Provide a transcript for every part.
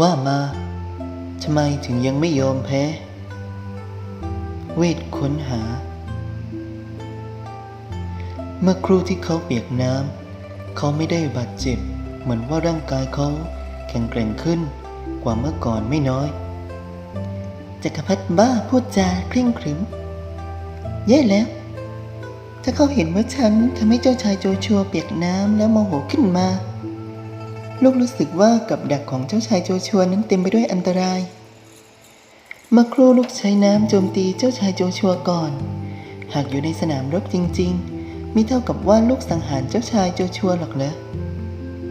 ว่ามาทำไมถึงยังไม่ยอมแพ้ เวทค้นหา เมื่อครู่ที่เขาเปียกน้ำเขาไม่ได้บาดเจ็บ เหมือนว่าร่างกายเขาแข็งแกร่งขึ้นกว่าเมื่อก่อนไม่น้อยจักรพรรดิบ้าพูดจาเคร่งขรึมแย่แล้ว ถ้าเขาเห็นว่าฉันทำให้เจ้าชายโจชัวเปียกน้ำแล้วโมโหขึ้นมา ลูกรู้สึกว่ากับดักของเจ้าชายโจชัวนั้นเต็มไปด้วยอันตราย เมื่อครู่ลูกใช้น้ำโจมตีเจ้าชายโจชัวก่อน หากอยู่ในสนามรบจริง ๆ มิเท่ากับว่าลูกสังหารเจ้าชายโจชัวหรอกเหรอ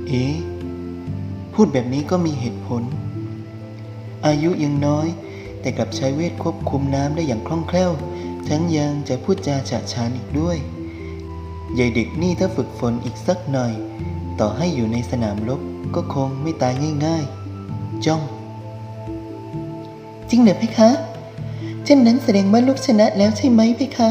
เอ๊พูดแบบนี้ก็มีเหตุผล อายุยังน้อย แต่กลับใช้เวทควบคุมน้ำได้อย่างคล่องแคล่ว ทั้งยังจะพูดจาฉะฉานอีกด้วยยายเด็กนี่ถ้าฝึกฝนอีกสักหน่อย ต่อให้อยู่ในสนามรบก็คงไม่ตายง่ายๆ จ้อง จริงเหรอเพคะ เช่นนั้นแสดงว่าลูกชนะแล้วใช่ไหมเพคะ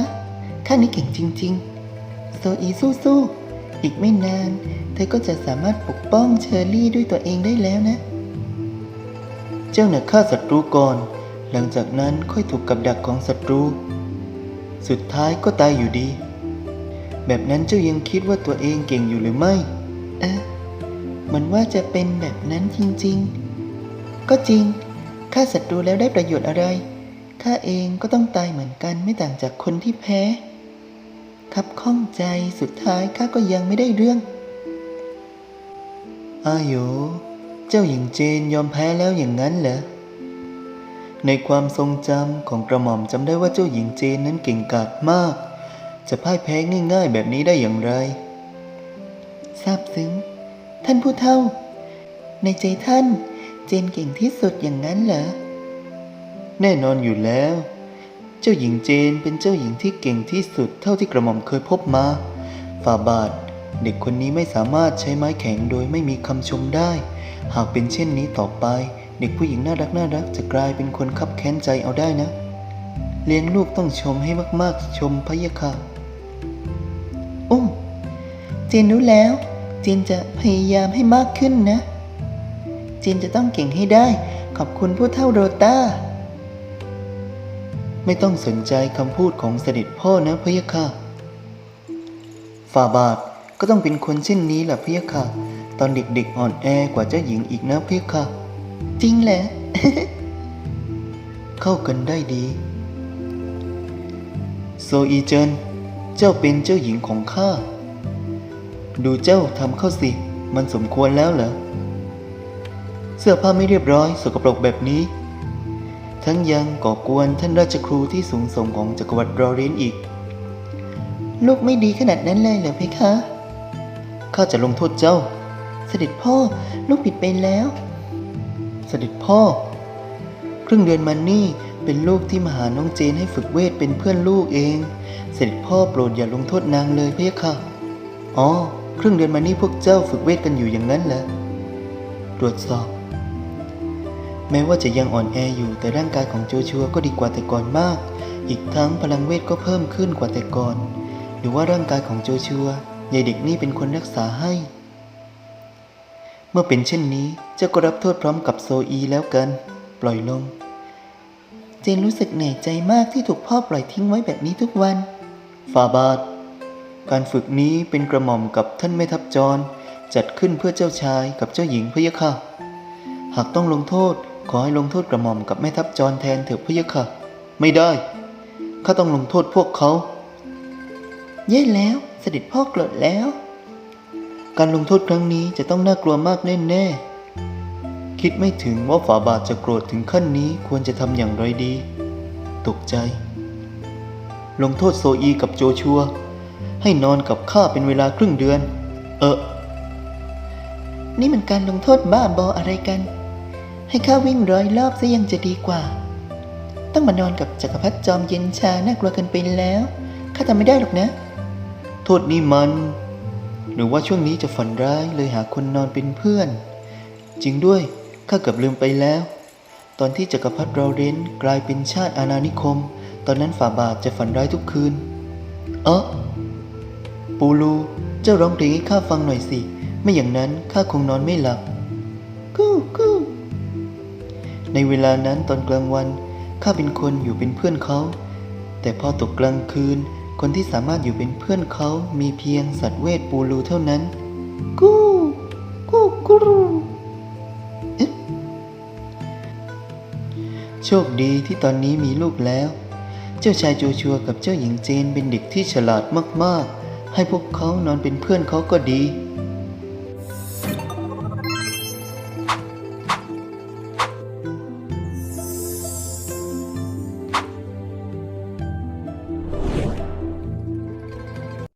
ข้านี่เก่งจริง ๆ โซอีสู้ๆ อีกไม่นาน เธอก็จะสามารถปกป้องเชอร์รี่ด้วยตัวเองได้แล้วนะ เจ้าหน่ะฆ่าศัตรูก่อน หลังจากนั้นค่อยถูกกับดักของศัตรู สุดท้ายก็ตายอยู่ดี แบบนั้นเจ้ายังคิดว่าตัวเองเก่งอยู่หรือไม่ อ๊ะมันว่าจะเป็นแบบนั้นจริงๆ ก็จริงฆ่าศัตรูแล้วได้ประโยชน์อะไรข้าเองก็ต้องตายเหมือนกันไม่ต่างจากคนที่แพ้ ครับข้องใจสุดท้ายข้าก็ยังไม่ได้เรื่องอาโยเจ้าหญิงเจนยอมแพ้แล้วอย่างนั้นเหรอในความทรงจำของกระหม่อมจำได้ว่าเจ้าหญิงเจนนั้นเก่งกาจมาก จะพ่ายแพ้ง่ายๆแบบนี้ได้อย่างไร ทราบซึ้ง ท่านผู้เฒ่า ในใจท่านเจนเก่งที่สุดอย่างนั้นเหรอ แน่นอนอยู่แล้ว เจ้าหญิงเจนเป็นเจ้าหญิงที่เก่งที่สุดเท่าที่กระหม่อมเคยพบมา ฝ่าบาท เด็กคนนี้ไม่สามารถใช้ไม้แข็งโดยไม่มีคำชมได้ หากเป็นเช่นนี้ต่อไป เด็กผู้หญิงน่ารักน่ารักจะกลายเป็นคนคับแค้นใจเอาได้นะ เลี้ยงลูกต้องชมให้มากๆ ชมพะยะค่ะ อุ้มเจนรู้แล้ว เจนจะพยายามให้มากขึ้นนะ เจนจะต้องเก่งให้ได้ ขอบคุณผู้เฒ่าโรตาไม่ต้องสนใจคำพูดของเสด็จพ่อนะพะยะค่ะฝ่าบาทก็ต้องเป็นคนเช่นนี้แหละพะยะค่ะ ตอนเด็กๆอ่อนแอกว่าเจ้าหญิงอีกนะพะยะค่ะ จริงแหละ เข้ากันได้ดี โซอีเจิน เจ้าเป็นเจ้าหญิงของข้า ดูเจ้าทำเข้าสิ มันสมควรแล้วเหรอ เสื้อผ้าไม่เรียบร้อยสกปรกแบบนี้ ทั้งยังก่อกวนท่านราชครูที่สูงส่งของจักรวรรดิรอเรนอีก ลูกไม่ดีขนาดนั้นเลยเหรอเพคะ ข้าจะลงโทษเจ้า เสด็จพ่อลูกผิดไปแล้ว เสด็จพ่อ ครึ่งเดือนมานี่เป็นลูกที่มหาน้องเจนให้ฝึกเวทเป็นเพื่อนลูกเอง เสด็จพ่อโปรดอย่าลงโทษนางเลยเพคะอ๋อ ครึ่งเดือนมานี่พวกเจ้าฝึกเวทกันอยู่อย่างนั้นเหรอตรวจสอบ แม้ว่าจะยังอ่อนแออยู่แต่ร่างกายของโจชัวก็ดีกว่าแต่ก่อนมาก อีกทั้งพลังเวทก็เพิ่มขึ้นกว่าแต่ก่อน หรือว่าร่างกายของโจชัวยายเด็กนี่เป็นคนรักษาให้ เมื่อเป็นเช่นนี้เจ้าก็รับโทษพร้อมกับโซอีแล้วกัน ปล่อยลง เจนรู้สึกเหนื่อยใจมากที่ถูกพ่อปล่อยทิ้งไว้แบบนี้ทุกวัน ฟาบาท การฝึกนี้เป็นกระหม่อมกับท่านแม่ทัพจร จัดขึ้นเพื่อเจ้าชายกับเจ้าหญิงพะยะค่ะ หากต้องลงโทษขอให้ลงโทษกระหม่อมกับแม่ทัพจรแทนเถอะพะยะค่ะ ไม่ได้ข้าต้องลงโทษพวกเขาเย่แล้วเสด็จพ่อโกรธแล้ว การลงโทษครั้งนี้จะต้องน่ากลัวมากแน่ๆคิดไม่ถึงว่าฝาบาทจะโกรธถึงขั้นนี้ควรจะทำอย่างไรดี ตกใจ ลงโทษโซอีกับโจชัว ให้นอนกับข้าเป็นเวลาครึ่งเดือน เออ นี่มันการลงโทษบ้าบออะไรกัน ให้ข้าวิ่งร้อยรอบซะยังจะดีกว่า ต้องมานอนกับจักรพรรดิจอมเย็นชาน่ากลัวกันไปแล้วข้าทำไม่ได้หรอกนะ โทษนี่มัน หรือว่าช่วงนี้จะฝันร้ายเลยหาคนนอนเป็นเพื่อน จริงด้วยข้าเกือบลืมไปแล้ว ตอนที่จักรพรรดิเราเรนกลายเป็นชาติอาณานิคม ตอนนั้นฝ่าบาทจะฝันร้ายทุกคืน เออ ปูลู เจ้าร้องเพลงให้ข้าฟังหน่อยสิ ไม่อย่างนั้นข้าคงนอนไม่หลับกู้กู้ในเวลานั้นตอนกลางวันข้าเป็นคนอยู่เป็นเพื่อนเขา แต่พอตกกลางคืน คนที่สามารถอยู่เป็นเพื่อนเขามีเพียงสัตว์เวทปูรูเท่านั้น กูกูกูรูโชคดีที่ตอนนี้มีลูกแล้ว เจ้าชายโจชัวกับเจ้าหญิงเจนเป็นเด็กที่ฉลาดมากๆ ให้พวกเขานอนเป็นเพื่อนเขาก็ดี